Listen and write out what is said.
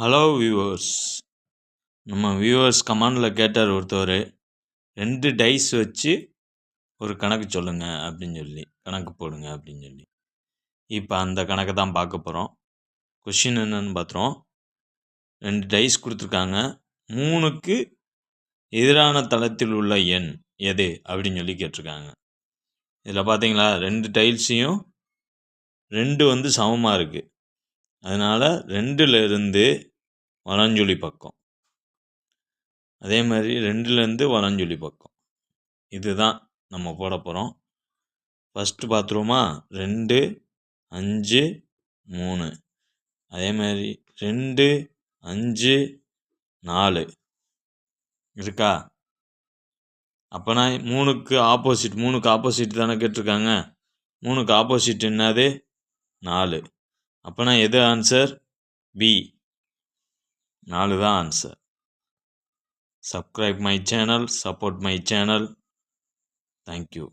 Hello viewers நம்ம viewers கமாண்டில் கேட்டார் ஒருத்தவர் ரெண்டு டைஸ் வச்சு ஒரு கணக்கு சொல்லுங்கள் அப்படின்னு சொல்லி கணக்கு போடுங்க அப்படின்னு சொல்லி. இப்போ அந்த கணக்கை தான் பார்க்க போகிறோம் கொஷின் என்னன்னு பார்த்துறோம் ரெண்டு டைஸ் கொடுத்துருக்காங்க. மூணுக்கு எதிரான தளத்தில் உள்ள எண் எது அப்படின்னு சொல்லி கேட்டிருக்காங்க. இதில் பார்த்தீங்களா ரெண்டு டைல்ஸையும் ரெண்டு வந்து சமமாக இருக்குது அதனால் ரெண்டுலேருந்து வலஞ்சுழி பக்கம். அதே மாதிரி ரெண்டுலேருந்து வலஞ்சுழி பக்கம். இதுதான் நம்ம போட போகிறோம் ஃபஸ்ட்டு பாத்ரூமா ரெண்டு அஞ்சு மூணு. அதே மாதிரி ரெண்டு அஞ்சு நாலு. இருக்கா? அப்போனா மூணுக்கு ஆப்போசிட் மூணுக்கு ஆப்போசிட் தானே கேட்டிருக்காங்க? மூணுக்கு ஆப்போசிட் என்னது? நாலு. அப்போனா எது ஆன்சர் பி நாலு தான் answer subscribe my channel support my channel thank you